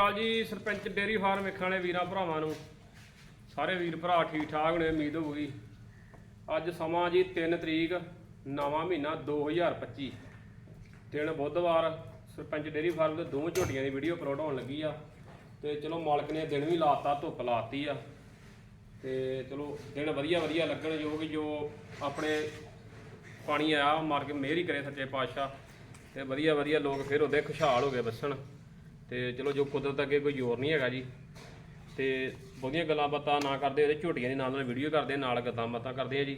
ਕਾਲ ਜੀ, sarpanch dairy farm ਵੇਖਣ ਵਾਲੇ ਵੀਰਾਂ ਭਰਾਵਾਂ ਨੂੰ। ਸਾਰੇ ਵੀਰ ਭਰਾ ਠੀਕ ਠਾਕ ਨੇ, ਉਮੀਦ ਹੋਊਗੀ ਅੱਜ ਸਮਾਂ ਜੀ 3 ਤਰੀਕ, ਨਵਾਂ ਮਹੀਨਾ 2025 ਦਿਨ ਬੁੱਧਵਾਰ, ਸਰਪੰਚ ਡੇਰੀ ਫਾਰਮ ਦੇ ਦੋਵੇਂ ਝੋਟੀਆਂ ਦੀ ਵੀਡੀਓ ਅਪਲੋਡ ਹੋਣ ਲੱਗੀ ਆ। ਤੇ ਚਲੋ ਮਾਲਕ ਨੇ ਦਿਨ ਵੀ ਲਾਤਾ, ਧੁੱਪ ਲਾਤੀ ਆ। ਤੇ ਚਲੋ ਦਿਨ ਵਧੀਆ ਵਧੀਆ ਲੱਗਣ ਜੋ ਕਿ ਜੋ ਆਪਣੇ ਪਾਣੀ ਆਇਆ ਮਾਰ ਕੇ ਮਿਹਰ ਹੀ ਕਰੇ ਸੱਚੇ ਪਾਤਸ਼ਾਹ। ਤੇ ਵਧੀਆ ਵਧੀਆ ਲੋਕ ਫਿਰ ਉਹਦੇ ਖੁਸ਼ਹਾਲ ਹੋ ਗਏ ਬਸਣ ਤੇ ਚਲੋ ਜੋ ਕੁਦਰਤ ਅੱਗੇ ਕੋਈ ਜ਼ੋਰ ਨਹੀਂ ਹੈਗਾ ਜੀ। ਤੇ ਬਹੁਤੀਆਂ ਗੱਲਾਂ ਬਾਤਾਂ ਨਾ ਕਰਦੇ ਉਹਦੇ ਝੋਟੀਆਂ ਦੀ ਨਾਲ ਨਾਲ ਵੀਡੀਓ ਕਰਦੇ ਨਾਲ ਗੱਲਾਂ ਬਾਤਾਂ ਕਰਦੇ ਆ ਜੀ।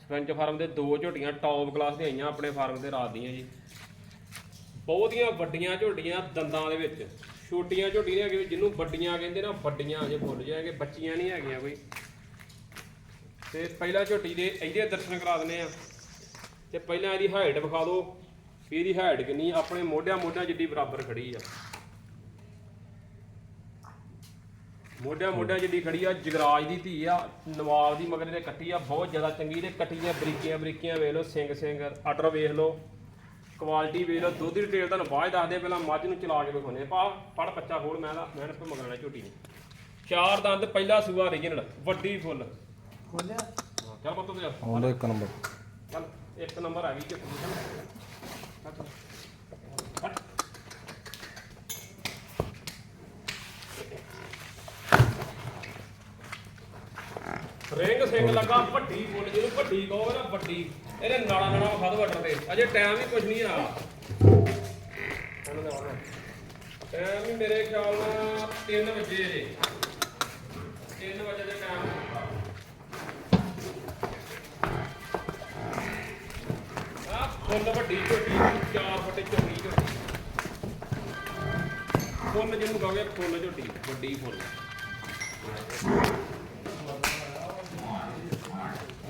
ਸਰਪੰਚ ਫਾਰਮ ਦੇ ਦੋ ਝੋਟੀਆਂ ਟੌਪ ਕਲਾਸ ਦੀਆਂ ਆਈਆਂ ਆਪਣੇ ਫਾਰਮ ਤੇ ਰਾਤ ਦੀਆਂ ਜੀ। ਬਹੁਤੀਆਂ ਵੱਡੀਆਂ ਝੋਟੀਆਂ ਦੰਦਾਂ ਦੇ ਵਿੱਚ। ਛੋਟੀਆਂ ਝੋਟੀ ਝੋਟੀਆਂ ਹੈਗੀ, ਜਿਹਨੂੰ ਵੱਡੀਆਂ ਕਹਿੰਦੇ ਨਾ, ਵੱਡੀਆਂ ਅਜੇ ਭੁੱਲ ਜਾਏਗੇ ਬੱਚੀਆਂ ਨਹੀਂ ਹੈਗੀਆਂ ਕੋਈ। ਤੇ ਪਹਿਲਾਂ ਝੋਟੀ ਦੇ ਇਹਦੇ ਦਰਸ਼ਨ ਕਰਾ ਦਿੰਦੇ ਆ। ਤੇ ਪਹਿਲਾਂ ਇਹਦੀ ਹਾਈਟ ਵਿਖਾ ਦਿਓ। ਇਹਦੀ ਹਾਈਟ ਕਿੰਨੀ ਆਪਣੇ ਮੋਢਿਆਂ ਮੋਢਿਆਂ ਜਿੱਡੀ ਬਰਾਬਰ ਖੜੀ ਆ। ਮੋਢਿਆਂ ਮੋਢਿਆਂ ਜਿੱਡੀ ਖੜੀ ਆ ਜਗਰਾਜ ਦੀ ਧੀ ਆ ਨਵਾਬ ਦੀ ਮਗਰ ਦੇ ਕੱਟੀ ਆ ਬਹੁਤ ਜ਼ਿਆਦਾ ਚੰਗੀ ਤੇ ਕੱਟੀ ਦੀਆਂ ਬਰੀਕੀਆਂ ਬਰੀਕੀਆਂ ਵੇਖ ਲਓ ਸਿੰਘ ਸਿੰਘ ਆਰਡਰ ਵੇਖ ਲਓ ਕੁਆਲਿਟੀ ਵੇਖ ਲਓ ਦੁੱਧ ਦੀ ਡਿਟੇਲ ਤੁਹਾਨੂੰ ਬਾਅਦ ਦੱਸਦੇ ਪਹਿਲਾਂ ਮੱਝ ਨੂੰ ਚਲਾ ਕੇ ਵਿਖਾਉਂਦੇ ਆ। ਪਾ ਫੜ ਬੱਚਾ ਹੋਰ ਮੈਂ ਦਾ ਮੈਂ ਇਸ ਮਗਰਣਾ ਝੋਟੀ ਨੇ ਚਾਰ ਦੰਦ ਪਹਿਲਾ ਸੂਆ ਓਰੀਜਨਲ ਵੱਡੀ ਫੁੱਲ। ਖੋਲਿਆ? ਹਾਂ ਚੱਲ ਪੁੱਤ ਤੇ ਚੱਲ ਆਉਂਦਾ ਇੱਕ ਨੰਬਰ। ਚੱਲ ਇੱਕ ਨੰਬਰ ਆ ਗਈ ਕਿ ਰਿੰਗ ਸਿੰਘ ਲੱਗਾ ਵੱਡੀ ਫੁੱਲ ਜਿਹਨੂੰ ਵੱਡੀ ਕਹੋ ਨਾ ਵੱਡੀ। ਇਹਦੇ ਨਾੜਾ ਨਾੜਾ ਖਾ ਦੋ। ਤੇ ਅਜੇ ਟਾਈਮ ਵੀ ਕੁਝ ਨਹੀਂ ਆ। ਟਾਈਮ ਵੀ ਮੇਰੇ ਖਿਆਲ ਨਾਲ 3 ਵਜੇ ਜੇ। 3 ਵਜੇ ਦੇ ਟਾਈਮ ਆ। ਫੁੱਲ ਵੱਡੀ ਝੋਟੀ 4 ਫੁੱਟ ਚੌੜੀ ਝੋਟੀ। ਫੁੱਲ ਜਿਹਨੂੰ ਕਹੋਗੇ ਫੁੱਲ ਝੋਟੀ, ਵੱਡੀ ਫੁੱਲ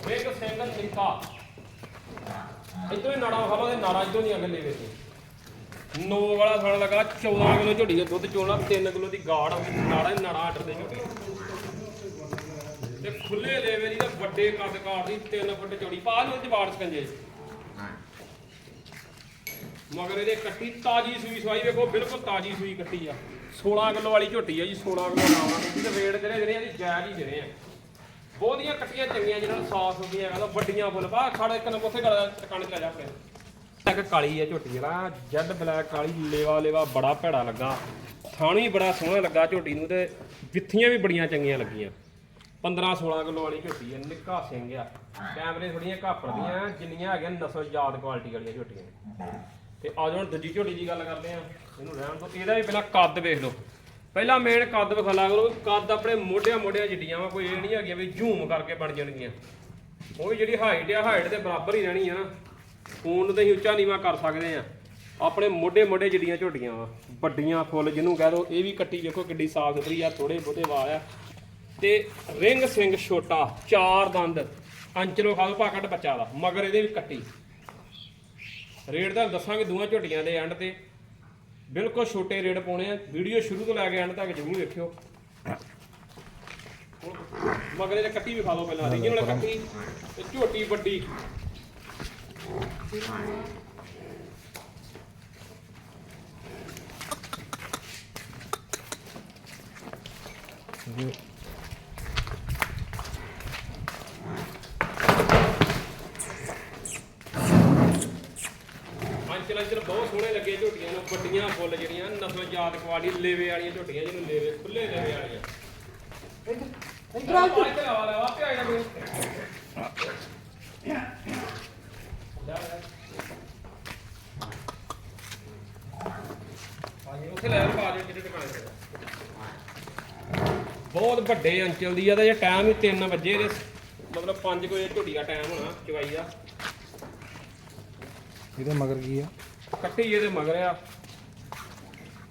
ਵੇਖ ਸਿੰਗਲ ਨਿੱਕਾ ਇਦੋਂ ਹੀ ਨਾੜਾ ਖਾਵਾ ਦੇ ਨਾੜਾ ਇਦੋਂ ਨਹੀਂ ਅਗਲੇ ਵੇਖ ਨੋ ਵਾਲਾ ਥਣ ਲਗਾ 14 ਕਿਲੋ ਝੋਟੀ ਦਾ ਦੁੱਧ ਚੋਣਾ 3 ਕਿਲੋ ਦੀ ਗਾੜ, ਨਾੜਾ ਹੀ ਨਾੜਾ ਅੱਡ ਦੇ ਝੋਟੀ ਤੇ ਖੁੱਲੇ ਲੈਵੇ ਦੀ ਤਾਂ ਵੱਡੇ ਕੱਦ ਕਾੜ ਦੀ 3 ਫੁੱਟ ਚੌੜੀ। ਪਾ ਲਓ ਜਵਾੜ ਸਕੰਜੇ। ਮਗਰ ਇਹਦੇ ਕੱਟੀ ਤਾਜੀ ਸੂਈ ਸਵਾਈ ਵੇਖੋ, ਬਿਲਕੁਲ ਤਾਜੀ ਸੂਈ ਕੱਟੀ ਆ। 16 ਕਿਲੋ ਵਾਲੀ ਝੋਟੀ ਆ ਜੀ 16 ਕਿਲੋ ਨਾਮ ਨਾਲ ਤੇ ਰੇਟ ਜਿਹੜੇ ਜਿਹੜੇ ਇਹਦੀ ਜਾਇਜ਼ ਹੀ ਜਿਹੜੇ ਆ। ਬਹੁਤੀਆਂ ਕੱਟੀਆਂ ਚੰਗੀਆਂ ਜਿਹਨਾਂ ਨੂੰ ਸਾਫ਼ ਹੁੰਦੀਆਂ ਕਹਿੰਦਾ ਵੱਡੀਆਂ ਫੁੱਲ। ਪਾ ਖੜ ਇੱਕ ਨੰਬਰ, ਉੱਥੇ ਗੱਲ ਟਿਕਾਣੇ ਤੇ ਜਾ ਆਪਣੇ ਇੱਕ ਕਾਲੀ ਆ ਝੋਟੀ ਜਿਹੜਾ ਜੈਡ ਬਲੈਕ, ਕਾਲੀ, ਲੇਵਾ ਲੇਵਾ, ਬੜਾ ਭੈੜਾ ਲੱਗਾ। ਥਾਣੀ ਬੜਾ ਸੋਹਣਾ ਲੱਗਾ ਝੋਟੀ ਨੂੰ ਤੇ ਵਿੱਥੀਆਂ ਵੀ ਬੜੀਆਂ ਚੰਗੀਆਂ ਲੱਗੀਆਂ। 15 16 ਕਿਲੋ ਵਾਲੀ ਝੋਟੀ ਹੈ ਨਿੱਕਾ ਸਿੰਘ ਆ। ਕੈਮਰੇ ਥੋੜੀਆਂ ਘਾਪੜਦੀਆਂ, ਜਿੰਨੀਆਂ ਹੈਗੀਆਂ ਨਸਲ ਯਾਦ ਕੁਆਲਿਟੀ ਵਾਲੀਆਂ ਝੋਟੀਆਂ ਨੇ। ਤੇ ਆ ਜਾਓ ਹੁਣ ਦੂਜੀ ਝੋਟੀ ਦੀ ਗੱਲ ਕਰਦੇ ਆ। ਇਹਨੂੰ ਰਹਿਣ ਤੋਂ ਇਹਦਾ ਵੀ ਪਹਿਲਾਂ ਕੱਦ ਵੇਖ ਲਓ। ਪਹਿਲਾਂ ਮੇਨ ਕੱਦ ਵਿਖਾਲਾ ਕਰੋ ਕੱਦ ਆਪਣੇ ਮੋਢਿਆਂ ਮੋਢਿਆਂ ਜਿੱਡੀਆਂ ਵਾ, ਕੋਈ ਇਹ ਨਹੀਂ ਹੈਗੀਆਂ ਵੀ ਝੂਮ ਕਰਕੇ ਬਣ ਜਾਣਗੀਆਂ। ਉਹ ਵੀ ਜਿਹੜੀ ਹਾਈਟ ਆ ਹਾਈਟ ਦੇ ਬਰਾਬਰ ਹੀ ਰਹਿਣੀ ਆ ਨਾ। ਖੂਨ ਤੇ ਅਸੀਂ ਉੱਚਾ ਨੀਵਾ ਕਰ ਸਕਦੇ ਆ। ਆਪਣੇ ਮੋਢੇ ਮੋਢੇ ਜਿਹੜੀਆਂ ਝੋਟੀਆਂ ਵਾ, ਵੱਡੀਆਂ ਫੁੱਲ ਜਿਹਨੂੰ ਕਹਿ ਦੋ, ਇਹ ਵੀ ਕੱਟੀ ਵੇਖੋ ਕਿੱਡੀ ਸਾਫ਼ ਸੁਥਰੀ ਆ ਥੋੜੇ ਬਹੁਤੇ ਵਾਲ ਆ। ਤੇ ਰਿੰਗ ਸਿੰਘ ਛੋਟਾ, ਚਾਰ ਦੰਦ, ਅੰਚਲੋ ਖਾਲ ਪਾਕਟ ਬੱਚਾ ਦਾ, ਮਗਰ ਇਹਦੇ ਵੀ ਕੱਟੀ। ਰੇਟ ਤਾਂ ਦੱਸਾਂਗੇ ਦੋਵਾਂ ਝੋਟੀਆਂ ਦੇ ਐਂਡ ਤੇ। ਬਿਲਕੁਲ ਛੋਟੇ ਰੇਟ ਪਾਉਣੇ ਆ। ਵੀਡੀਓ ਸ਼ੁਰੂ ਤੋਂ ਲੈ ਕੇ ਐਂਡ ਤੱਕ ਜ਼ਰੂਰ ਵੇਖਿਓ। ਮਗਰ ਇਹਦੇ ਕੱਟੀ ਵੀ ਖਾ ਲਓ ਪਹਿਲਾਂ। ਰੀਜਨਲ ਕੱਟੀ ਤੇ ਝੋਟੀ ਵੱਡੀ। ਅੰਚਲ ਬਹੁਤ ਸੋਹਣੇ ਲੱਗੇ ਝੋਟੀਆਂ ਨੂੰ ਵੱਡੀਆਂ ਫੁੱਲ ਜਿਹੜੀਆਂ ਨਸਲ ਯਾਦ ਕੁਆਲੀ ਲੇਵੇ ਵਾਲੀਆਂ ਝੋਟੀਆਂ ਜਿਹਨੂੰ ਲੇਵੇ ਖੁੱਲੇ ਲੇਵੇ ਵਾਲੀਆਂ। ਇੱਧਰ ਆ ਆਹ ਇੱਧਰ ਆ ਲੈ ਆਪੇ ਆ ਜਾਣਾ ਉੱਥੇ ਲੈ ਪਾ ਦੇ ਜਿਹੜੇ ਟਿਕਾਣੇ ਤੇ। ਬਹੁਤ ਵੱਡੇ ਅੰਚਲ ਦੀ ਆ ਤੇ ਜੇ ਟਾਈਮ ਹੀ 3 ਵਜੇ ਦੇ ਮਤਲਬ 5 ਵਜੇ ਝੋਟੀ ਦਾ ਟਾਈਮ ਹੋਣਾ ਚਵਾਈ ਦਾ। ਇਹਦੇ ਮਗਰ ਕੀ ਆ? ਕੱਟੀ ਇਹਦੇ ਮਗਰ ਆ।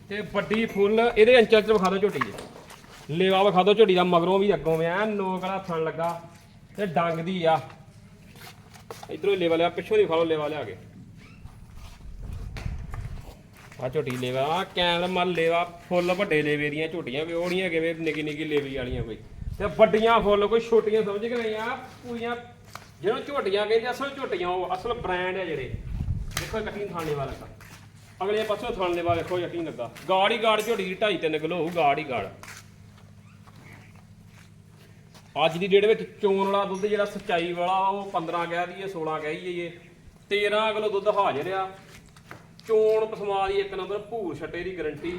ਤੇ ਵੱਡੀ ਫੁੱਲ, ਇਹਦੇ ਅੰਚਲ ਚ ਵਿਖਾ ਦਿਓ ਝੋਟੀ ਦੇ ਲੇਵਾ ਵਿਖਾ ਦਿਓ ਝੋਟੀ ਦਾ, ਮਗਰੋਂ ਵੀ ਅੱਗੋਂ ਵੀ ਐ ਨੋਕ ਥਣ ਲੱਗਾ ਤੇ ਡੰਗ ਦੀ ਆ। ਇਧਰੋਂ ਲੇਵਾ ਲਿਆ, ਪਿੱਛੋਂ ਦੀ ਵਿਖਾ ਲਓ, ਲੇਵਾ ਲਿਆ ਕੇ। ਆ ਝੋਟੀ ਲੇਵਾ ਆ ਕੈਮਰਾ ਮਲ ਲੇਵਾ, ਫੁੱਲ ਵੱਡੇ ਲੇਵੇ ਦੀਆਂ ਝੋਟੀਆਂ, ਵੀ ਉਹ ਨਹੀਂ ਹੈਗੇ ਨਿੱਕੀ ਨਿੱਕੀ ਲੇਵੀ ਵਾਲੀਆਂ ਕੋਈ। ਤੇ ਵੱਡੀਆਂ ਫੁੱਲ ਕੋਈ ਛੋਟੀਆਂ ਸਮਝ ਕੇ ਨਹੀਂ ਆ, ਪੂਰੀਆਂ ਜਿਹਨੂੰ ਝੋਟੀਆਂ ਕਹਿੰਦੇ ਅਸਲ ਝੋਟੀਆਂ ਉਹ, ਅਸਲ ਬ੍ਰਾਂਡ ਆ ਜਿਹੜੇ। ਦੇਖੋ ਕੱਟੀ ਥਾਣੇ ਵਾਲਾ ਦਾ ਅਗਲੇ ਪਾਸੋਂ ਥਣ ਦੇ ਬਾਅਦ ਵੇਖੋ ਲੱਗਾ ਗਾੜ ਹੀ ਗਾੜ ਝੋਟੀ ਦੀ 2.5 3 ਕਿਲੋ ਹੋਊ ਗਾੜ ਹੀ ਗਾੜ ਅੱਜ ਦੀ ਡੇਟ ਵਿੱਚ ਚੋਣ ਵਾਲਾ ਦੁੱਧ ਜਿਹੜਾ ਸਚਾਈ ਵਾਲਾ, ਉਹ 15 ਕਹਿ ਦਈਏ 16 ਕਹਿ ਦਈਏ 13 ਕਿਲੋ ਦੁੱਧ ਹਾਜ਼ਰ ਆ। ਚੋਣ ਪਸਮਾ ਦੀ ਇੱਕ ਨੰਬਰ ਭੂਰ ਛੱਟੇ ਦੀ ਗਰੰਟੀ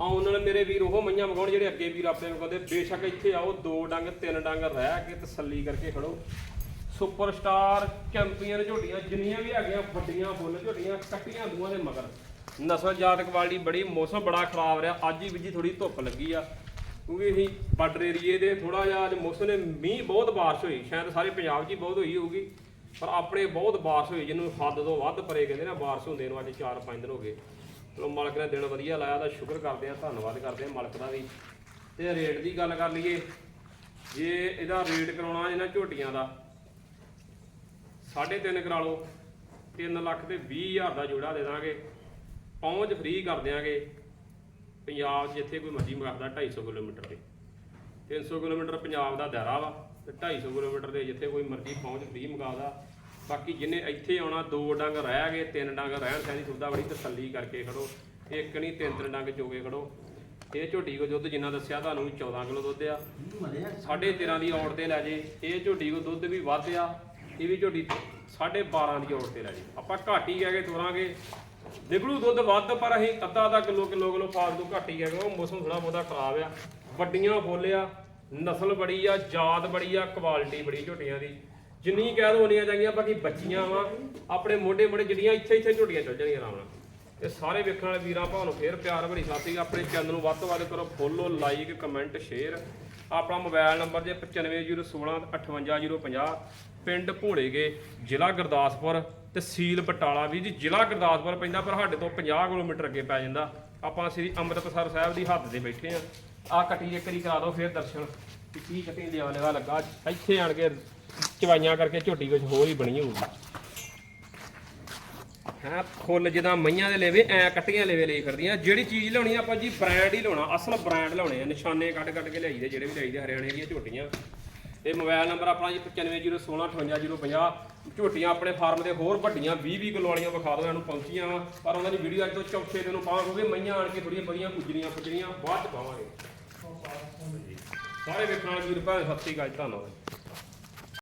ਆਉਣ ਨਾਲ ਮੇਰੇ ਵੀਰ ਉਹ ਮਈਆਂ ਮਗਾਉਣ ਜਿਹੜੇ ਅੱਗੇ ਵੀਰ ਆਪਣੇ ਨੂੰ ਕਹਿੰਦੇ, ਬੇਸ਼ੱਕ ਇੱਥੇ ਆਓ, ਦੋ ਡੰਗ, ਤਿੰਨ ਡੰਗ ਰਹਿ ਕੇ ਤਸੱਲੀ ਕਰਕੇ ਖੜੋ। ਸੁਪਰਸਟਾਰ ਚੈਂਪੀਅਨ ਝੋਟੀਆਂ, ਜਿੰਨੀਆਂ ਵੀ ਹੈਗੀਆਂ, ਵੱਡੀਆਂ, ਫੁੱਲ ਝੋਟੀਆਂ, ਕੱਟੀਆਂ ਦੂਆਂ ਦੇ ਮਗਰ। ਨਸਲ, ਜਾਤ ਕੁਆਲਿਟੀ ਬੜੀ, ਮੌਸਮ ਬੜਾ ਖਰਾਬ ਰਿਹਾ। ਅੱਜ ਹੀ ਵੀ ਜੀ ਥੋੜੀ ਧੁੱਪ ਲੱਗੀ ਆ, ਕਿਉਂਕਿ ਅਸੀਂ ਬਾਰਡਰ ਏਰੀਏ ਦੇ ਥੋੜਾ ਜਿਹਾ ਅੱਜ ਮੌਸਮ ਨੇ ਮੀਂਹ ਬਹੁਤ ਬਾਰਿਸ਼ ਹੋਈ। ਸ਼ਾਇਦ ਸਾਰੇ ਪੰਜਾਬ 'ਚ ਹੀ ਬਹੁਤ ਹੋਈ ਹੋਊਗੀ, ਪਰ ਆਪਣੇ ਬਹੁਤ ਬਾਰਿਸ਼ ਹੋਈ, ਜਿਹਨੂੰ ਹੱਦ ਤੋਂ ਵੱਧ ਪਰੇ ਕਹਿੰਦੇ ਨਾ ਬਾਰਿਸ਼ ਹੁੰਦੇ ਨੂੰ ਅੱਜ 4-5 ਦਿਨ ਹੋ ਗਏ। ਚਲੋ, ਮਾਲਕ ਨੇ ਦਿਨ ਵਧੀਆ ਲਾਇਆ ਤਾਂ ਸ਼ੁਕਰ ਕਰਦੇ ਆ, ਧੰਨਵਾਦ ਕਰਦੇ ਆ ਮਾਲਕ ਦਾ ਵੀ। ਤੇ ਰੇਟ ਦੀ ਗੱਲ ਕਰ ਲਈਏ, ਜੇ ਇਹਦਾ ਰੇਟ ਕਰਾਉਣਾ ਇਹਨਾਂ ਝੋਟੀਆਂ ਦਾ 3.5 ਕਰਾ ਲਓ। 3 ਲੱਖ ਤੇ 20 ਹਜ਼ਾਰ ਦਾ ਜੋੜਾ ਦੇ ਦਾਂਗੇ। ਪਹੁੰਚ ਫ੍ਰੀ ਕਰ ਦਿਆਂਗੇ। ਪੰਜਾਬ ਜਿੱਥੇ ਕੋਈ ਮਰਜ਼ੀ ਮੰਗਦਾ 250 ਕਿਲੋਮੀਟਰ ਤੇ। 300 ਕਿਲੋਮੀਟਰ ਪੰਜਾਬ ਦਾ ਦਾਇਰਾ ਵਾ ਤੇ 250 ਕਿਲੋਮੀਟਰ ਦੇ ਜਿੱਥੇ ਕੋਈ ਮਰਜ਼ੀ ਪਹੁੰਚ ਫ੍ਰੀ ਮੰਗਾਦਾ ਬਾਕੀ ਜਿੰਨੇ ਇੱਥੇ ਆਉਣਾ, ਦੋ ਡੰਗ ਰਹਿ ਗਏ, ਤਿੰਨ ਡੰਗ ਰਹਿਣ ਸੈਣੀ ਸੁਵਿਧਾ ਬੜੀ ਤਸੱਲੀ ਕਰਕੇ ਖੜੋ। ਇੱਕ ਨਹੀਂ, ਤਿੰਨ ਤਿੰਨ ਡੰਗ ਚੋਗੇ ਖੜੋ। ਇਹ ਝੋਟੀ ਕੋ ਦੁੱਧ ਜਿੰਨਾ ਦੱਸਿਆ, ਤੁਹਾਨੂੰ ਵੀ 14 ਕਿਲੋ ਦੁੱਧ ਆ। ਸਾਢੇ 13 ਦੀ ਔੜ ਤੇ ਲੈ ਜੇ। ਇਹ ਝੋਟੀ ਕੋ ਦੁੱਧ ਵੀ ਵੱਧ ਆ। ਇਹ ਵੀ ਝੋਟੀ ਸਾਢੇ 12 ਦੀ ਔੜ ਤੇ ਲੈ ਜੀ। ਆਪਾਂ ਘੱਟ ਹੀ ਕਹਿ ਕੇ ਤੋਰਾਂਗੇ। ਨਿਕਲੂ ਦੁੱਧ ਵੱਧ, ਪਰ ਅਸੀਂ ਅੱਧਾ ਅੱਧਾ ਕਿਲੋ ਕਿਲੋ ਕਿਲੋ ਫਾਲਤੂ ਘੱਟ ਹੀ ਕਹਿ ਕੇ ਉਹ ਮੌਸਮ ਥੋੜਾ ਬਹੁਤਾ ਖਰਾਬ ਆ। ਵੱਡੀਆਂ ਫੁੱਲ ਆ ਨਸਲ ਬੜੀ ਆ, ਜਾਤ ਬੜੀ ਆ ਕੁਆਲਿਟੀ ਬੜੀ ਝੋਟੀਆਂ ਦੀ। ਜਿੰਨੀ ਕਹਿ ਦੋ ਉਨੀਆਂ ਚਾਹੀਆਂ ਬਾਕੀ ਬੱਚੀਆਂ ਵਾ। ਆਪਣੇ ਮੋਢੇ ਮੋਢੇ ਜਿਹੜੀਆਂ ਇੱਥੇ ਇੱਥੇ ਝੋਟੀਆਂ ਚੱਲ ਜਾਣੀਆਂ ਆਰਾਮ ਨਾਲ। ਤੇ ਸਾਰੇ ਵੇਖਣ ਵਾਲੇ ਵੀਰਾਂ ਭਾਵਾਂ ਨੂੰ ਫੇਰ ਪਿਆਰ ਭਰੀ ਸਾਥੀ ਆਪਣੇ ਚੈਨਲ ਨੂੰ ਵੱਧ ਤੋਂ ਵੱਧ ਕਰੋ ਫੋਲੋ ਲਾਈਕ ਕਮੈਂਟ ਸ਼ੇਅਰ ਆਪਣਾ ਮੋਬਾਈਲ ਨੰਬਰ ਜੇ 9501658050 ਪਿੰਡ ਭੋੜੇਗੇ ਜ਼ਿਲ੍ਹਾ ਗੁਰਦਾਸਪੁਰ ਤਹਿਸੀਲ ਬਟਾਲਾ ਵੀ। ਜੀ, ਜ਼ਿਲ੍ਹਾ ਗੁਰਦਾਸਪੁਰ ਪੈਂਦਾ, ਪਰ ਸਾਡੇ ਤੋਂ 50 ਕਿਲੋਮੀਟਰ ਅੱਗੇ ਪੈ ਜਾਂਦਾ। ਆਪਾਂ ਸ੍ਰੀ ਅੰਮ੍ਰਿਤਸਰ ਸਾਹਿਬ ਦੀ ਹੱਦ ਤੇ ਬੈਠੇ ਆ। ਆ ਕੱਟੀ ਇੱਕ ਵਾਰੀ ਕਰਾ ਦਿਓ, ਫਿਰ ਦਰਸ਼ਨ। ਕਿ ਕੀ ਕੱਟੀ ਲਿਆ ਲਗਾ ਲੱਗਾ। ਇੱਥੇ ਆਣ ਕੇ ਚਵਾਈਆਂ ਕਰਕੇ ਝੋਟੀ ਕੁਝ ਹੋਰ ਹੀ ਬਣੀ ਹੋਊਗੀ। ਹੈ, ਫੁੱਲ ਜਿੱਦਾਂ ਮਈਆਂ ਦੇ ਲੈਵੇ, ਐ ਕੱਟੀਆਂ ਲੈਵੇ ਲਈ ਫਿਰਦੀਆਂ। ਜਿਹੜੀ ਚੀਜ਼ ਲਿਆਉਣੀ ਆ ਆਪਾਂ ਜੀ ਬ੍ਰਾਂਡ ਹੀ ਲਾਉਣਾ ਅਸਲ ਬ੍ਰਾਂਡ ਲਾਉਣੇ ਆ। ਨਿਸ਼ਾਨੇ ਕੱਢ ਕੱਢ ਕੇ ਲਿਆਈਦੇ, ਜਿਹੜੇ ਵੀ ਲਿਆਈਦੇ ਹਰਿਆਣੇ ਦੀਆਂ ਝੋਟੀਆਂ। ਇਹ ਮੋਬਾਈਲ ਨੰਬਰ ਆਪਣਾ ਜੀ 9501658050 ਝੋਟੀਆਂ ਆਪਣੇ ਫਾਰਮ ਦੇ ਹੋਰ ਵੱਡੀਆਂ 20 20 ਕਿਲੋ ਵਾਲੀਆਂ ਵਿਖਾ ਦੋ ਇਹਨੂੰ ਪਹੁੰਚੀਆਂ ਵਾ। ਪਰ ਉਹਨਾਂ ਦੀ ਵੀਡੀਓ ਅੱਜ ਤੋਂ ਚੌਥੇ ਦਿਨ ਨੂੰ ਪਾਵਾਂਗੇ ਮਈਆਂ ਆਣ ਕੇ ਥੋੜੀਆਂ ਬੜੀਆਂ ਗੁਜਰੀਆਂ ਫੁਜਰੀਆਂ ਬਾਅਦ ਚ ਪਾਵਾਂਗੇ। ਸਾਰੇ ਵੇਖਣ ਵਾਲੇ ਵੀਰ ਭਾਵੇਂ ਸਤਿ ਸ੍ਰੀ ਅਕਾਲ ਜੀ, ਧੰਨਵਾਦ।